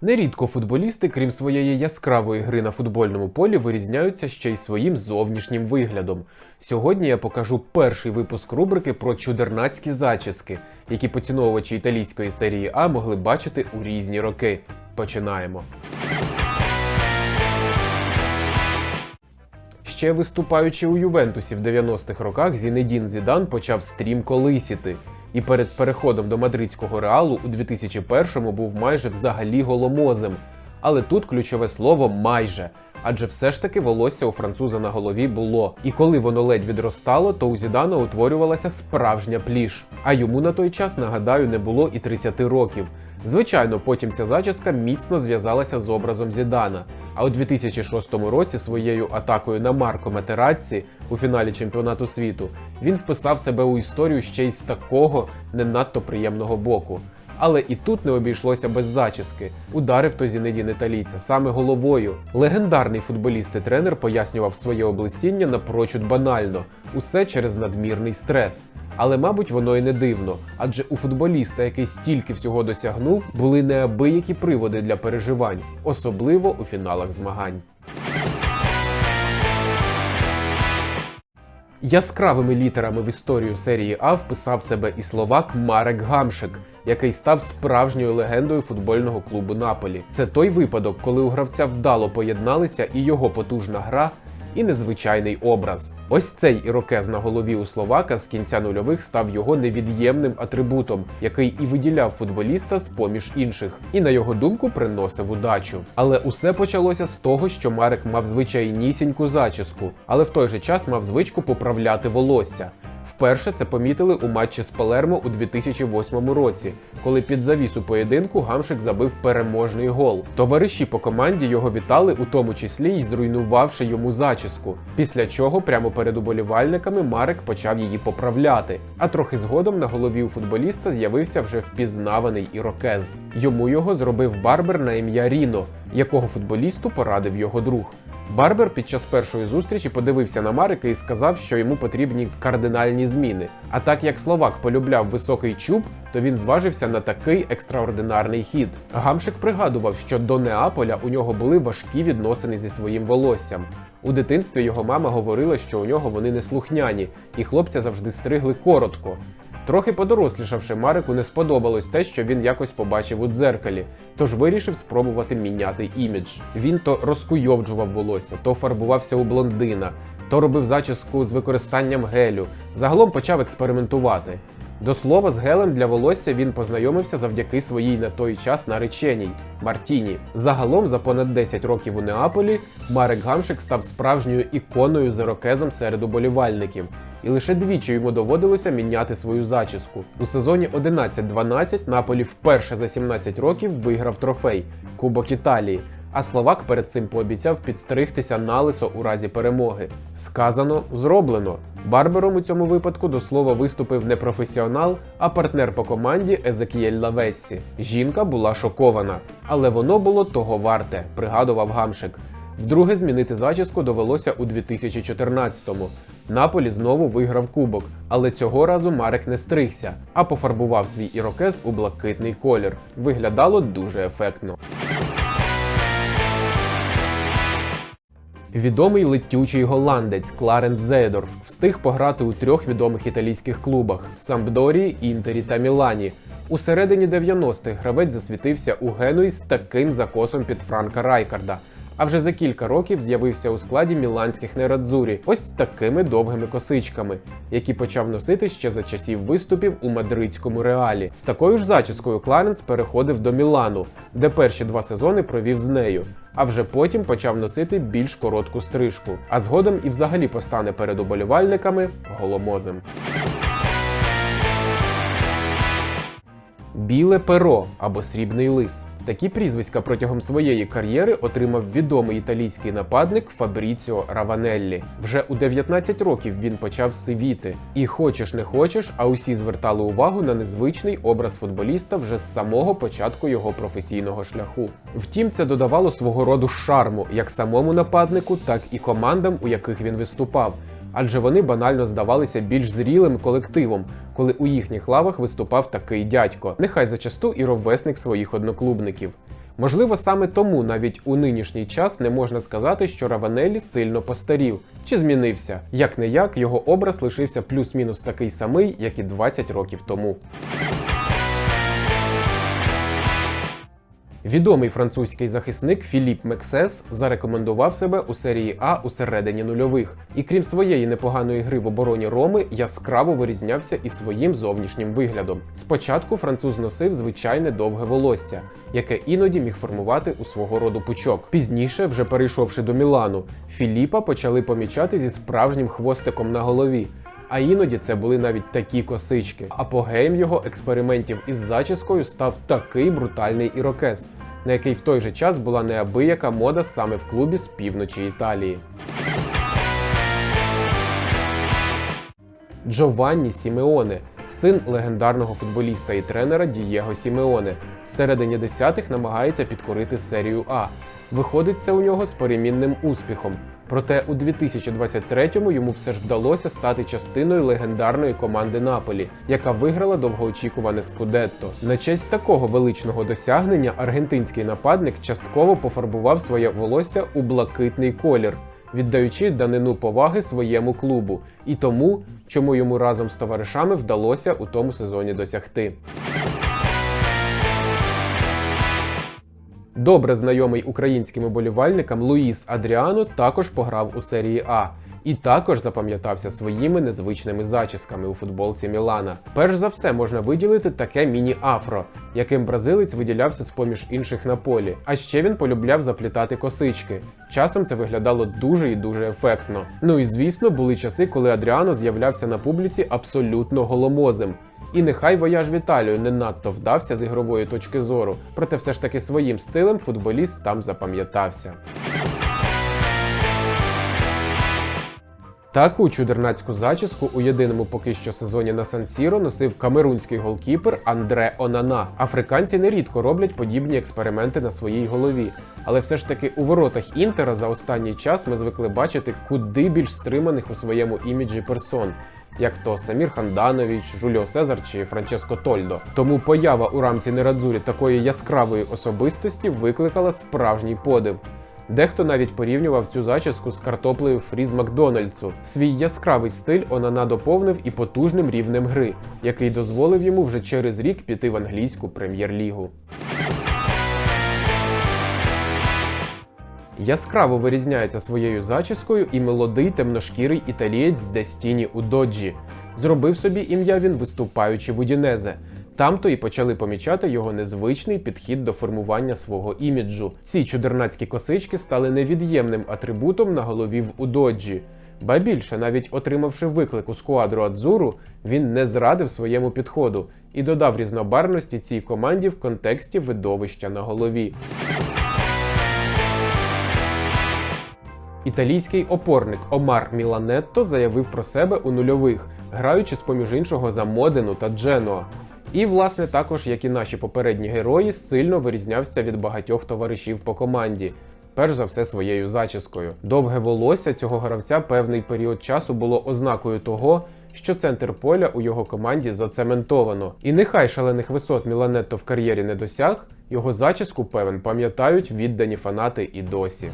Нерідко футболісти, крім своєї яскравої гри на футбольному полі, вирізняються ще й своїм зовнішнім виглядом. Сьогодні я покажу перший випуск рубрики про чудернацькі зачіски, які поціновувачі італійської серії А могли бачити у різні роки. Починаємо. Ще виступаючи у Ювентусі в 90-х роках, Зінедін Зідан почав стрімко лисіти. І перед переходом до мадридського реалу у 2001-му був майже взагалі голомозим. Але тут ключове слово майже. Адже все ж таки волосся у француза на голові було. І коли воно ледь відростало, то у Зідана утворювалася справжня пліш. А йому на той час, нагадаю, не було і 30 років. Звичайно, потім ця зачіска міцно зв'язалася з образом Зідана. А у 2006 році своєю атакою на Марко Матерацці у фіналі чемпіонату світу він вписав себе у історію ще й з такого не надто приємного боку. Але і тут не обійшлося без зачіски. Ударив то Зінедін італійця саме головою. Легендарний футболіст і тренер пояснював своє облесіння напрочуд банально, усе через надмірний стрес. Але, мабуть, воно і не дивно, адже у футболіста, який стільки всього досягнув, були неабиякі приводи для переживань, особливо у фіналах змагань. Яскравими літерами в історію серії А вписав себе і словак Марек Гамшик, який став справжньою легендою футбольного клубу Наполі. Це той випадок, коли у гравця вдало поєдналися і його потужна гра, і незвичайний образ. Ось цей ірокез на голові у Словака з кінця нульових став його невід'ємним атрибутом, який і виділяв футболіста з поміж інших, і на його думку приносив удачу. Але усе почалося з того, що Марек мав звичайнісіньку зачіску, але в той же час мав звичку поправляти волосся. Вперше це помітили у матчі з Палермо у 2008 році, коли під завісу поєдинку Гамшик забив переможний гол. Товариші по команді його вітали, у тому числі й зруйнувавши йому зачіску. Після чого прямо перед уболівальниками Марек почав її поправляти. А трохи згодом на голові у футболіста з'явився вже впізнаваний ірокез. Йому його зробив барбер на ім'я Ріно, якого футболісту порадив його друг. Барбер під час першої зустрічі подивився на Марика і сказав, що йому потрібні кардинальні зміни. А так як Словак полюбляв високий чуб, то він зважився на такий екстраординарний хід. Гамшик пригадував, що до Неаполя у нього були важкі відносини зі своїм волоссям. У дитинстві його мама говорила, що у нього вони неслухняні, і хлопця завжди стригли коротко. Трохи подорослішавши, Марику не сподобалось те, що він якось побачив у дзеркалі, тож вирішив спробувати міняти імідж. Він то розкуйовджував волосся, то фарбувався у блондина, то робив зачіску з використанням гелю. Загалом почав експериментувати. До слова, з гелем для волосся він познайомився завдяки своїй на той час нареченій Мартіні. Загалом, за понад 10 років у Неаполі, Марек Гамшик став справжньою іконою з ірокезом серед уболівальників. І лише двічі йому доводилося міняти свою зачіску. У сезоні 11-12 Наполі вперше за 17 років виграв трофей Кубок Італії. А Словак перед цим пообіцяв підстригтися налисо у разі перемоги. Сказано, зроблено. Барбером у цьому випадку до слова виступив не професіонал, а партнер по команді Езекієль Лавессі. Жінка була шокована, але воно було того варте, пригадував Гамшик. Вдруге змінити зачіску довелося у 2014-му. Наполі знову виграв кубок, але цього разу Марек не стригся, а пофарбував свій ірокез у блакитний колір. Виглядало дуже ефектно. Відомий летючий голландець Кларенс Зейдорф встиг пограти у трьох відомих італійських клубах Самбдорі, Інтері та Мілані. У середині 90-х гравець засвітився у Генуї з таким закосом під Франка Райкарда. А вже за кілька років з'явився у складі міланських нерадзурі ось такими довгими косичками, які почав носити ще за часів виступів у мадридському реалі. З такою ж зачіскою Кларенс переходив до Мілану, де перші два сезони провів з нею. А вже потім почав носити більш коротку стрижку, а згодом і взагалі постане перед уболівальниками голомозем. Біле перо або срібний лис. Такі прізвиська протягом своєї кар'єри отримав відомий італійський нападник Фабріціо Раванеллі. Вже у 19 років він почав сивіти. І хочеш не хочеш, а усі звертали увагу на незвичний образ футболіста вже з самого початку його професійного шляху. Втім, це додавало свого роду шарму як самому нападнику, так і командам, у яких він виступав адже вони банально здавалися більш зрілим колективом, коли у їхніх лавах виступав такий дядько, нехай зачасту і ровесник своїх одноклубників. Можливо, саме тому навіть у нинішній час не можна сказати, що Раванелі сильно постарів чи змінився. Як не як, його образ лишився плюс-мінус такий самий, як і 20 років тому. Відомий французький захисник Філіп Мексес зарекомендував себе у серії А у середині нульових, і крім своєї непоганої гри в обороні Роми, яскраво вирізнявся і своїм зовнішнім виглядом. Спочатку француз носив звичайне довге волосся, яке іноді міг формувати у свого роду пучок. Пізніше, вже перейшовши до Мілану, Філіпа почали помічати зі справжнім хвостиком на голові. А іноді це були навіть такі косички. Апогеєм його експериментів із зачіскою став такий брутальний ірокез, на який в той же час була неабияка мода саме в клубі з півночі Італії. Джованні Сімеоне, син легендарного футболіста і тренера Дієго Сімеоне, з середині десятих намагається підкорити серію А. Виходить це у нього з перемінним успіхом. Проте у 2023-му йому все ж вдалося стати частиною легендарної команди Наполі, яка виграла довгоочікуване Скудетто. На честь такого величного досягнення аргентинський нападник частково пофарбував своє волосся у блакитний колір, віддаючи данину поваги своєму клубу і тому, чому йому разом з товаришами вдалося у тому сезоні досягти. Добре знайомий українським уболівальникам Луїс Адріано також пограв у серії А і також запам'ятався своїми незвичними зачісками у футболці Мілана. Перш за все можна виділити таке міні-афро, яким бразилець виділявся з поміж інших на полі. А ще він полюбляв заплітати косички. Часом це виглядало дуже і дуже ефектно. Ну і звісно, були часи, коли Адріано з'являвся на публіці абсолютно голомозим. І нехай вояж в Італію не надто вдався з ігрової точки зору, проте все ж таки своїм стилем футболіст там запам'ятався. Таку чудернацьку зачіску у єдиному поки що сезоні на Сан-Сіро носив камерунський голкіпер Андре Онана. Африканці нерідко роблять подібні експерименти на своїй голові, але все ж таки у воротах Інтера за останній час ми звикли бачити куди більш стриманих у своєму іміджі персон. Як то Самір Ханданович, Жуліо Сезар чи Франческо Тольдо. Тому поява у рамці Нерадзурі такої яскравої особистості викликала справжній подив. Дехто навіть порівнював цю зачіску з картоплею Фріз Макдональдсу. Свій яскравий стиль Онана доповнив і потужним рівнем гри, який дозволив йому вже через рік піти в англійську прем'єр-лігу. Яскраво вирізняється своєю зачіскою і молодий темношкірий італієць Дестіні Удоджі. Зробив собі ім'я він виступаючи в Удінезе. Там-то і почали помічати його незвичний підхід до формування свого іміджу. Ці чудернацькі косички стали невід'ємним атрибутом на голові в Удоджі. Ба більше, навіть отримавши виклик у скуадру Адзуру, він не зрадив своєму підходу і додав різнобарвності цій команді в контексті видовища на голові. Італійський опорник Омар Міланетто заявив про себе у нульових, граючи з поміж іншого за Модену та Дженуа. І, власне, також, як і наші попередні герої, сильно вирізнявся від багатьох товаришів по команді. Перш за все своєю зачіскою. Довге волосся цього гравця певний період часу було ознакою того, що центр поля у його команді зацементовано. І нехай шалених висот Міланетто в кар'єрі не досяг, його зачіску певен пам'ятають віддані фанати і досі.